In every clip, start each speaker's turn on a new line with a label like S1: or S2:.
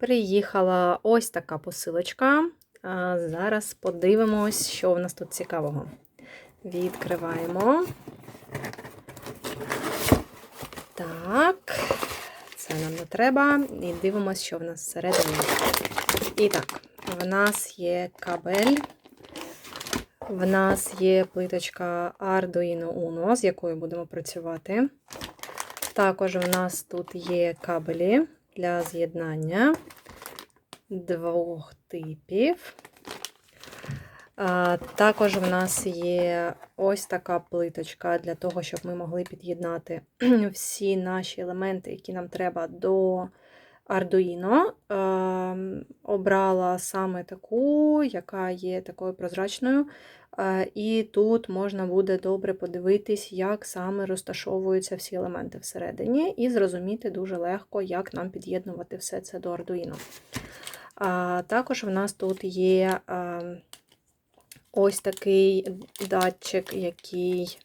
S1: Приїхала ось така посилочка. А, Зараз подивимось, що в нас тут цікавого. Відкриваємо. Так, це нам не треба. І дивимося, що в нас всередині. І так, в нас є кабель. В нас є плиточка Arduino Uno, з якою будемо працювати. Також в нас тут є кабелі для з'єднання двох типів. Також в нас є ось така плиточка для того, щоб ми могли під'єднати всі наші елементи, які нам треба до Arduino. Е, Обрала саме таку, яка є такою прозрачною. Е, І тут можна буде добре подивитись, як саме розташовуються всі елементи всередині, і зрозуміти дуже легко, як нам під'єднувати все це до Arduino. Також в нас тут є е, ось такий датчик, який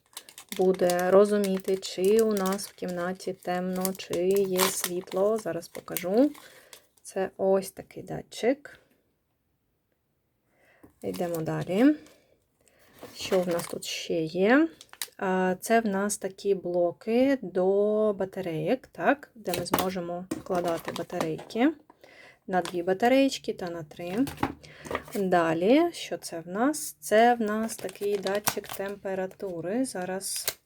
S1: буде розуміти, чи у нас в кімнаті темно, чи є світло. Зараз покажу. Це ось такий датчик. Йдемо далі. Що в нас тут ще є? Це в нас такі блоки до батареїк, так, де ми зможемо вкладати батарейки на дві батареїчки та на три. Далі, що це в нас? Це в нас такий датчик температури. Зараз,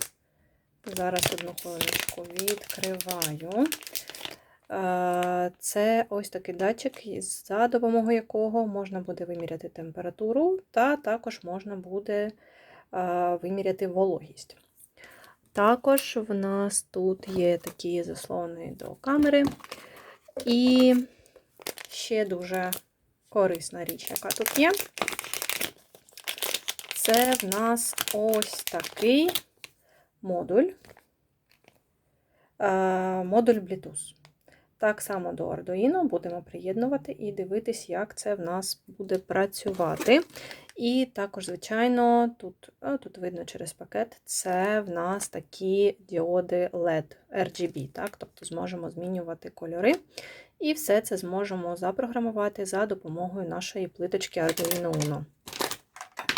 S1: зараз одну хвилиночку відкриваю. Це ось такий датчик, за допомогою якого можна буде виміряти температуру, та також можна буде виміряти вологість. Також в нас тут є такі заслони до камери. І ще дуже корисна річ, яка тут є. Це в нас ось такий модуль, модуль Bluetooth. Так само до Arduino будемо приєднувати і дивитись, як це в нас буде працювати. І також, звичайно, тут тут видно через пакет, це в нас такі діоди LED RGB, так? тобто зможемо змінювати кольори. І все це зможемо запрограмувати за допомогою нашої плиточки Arduino Uno.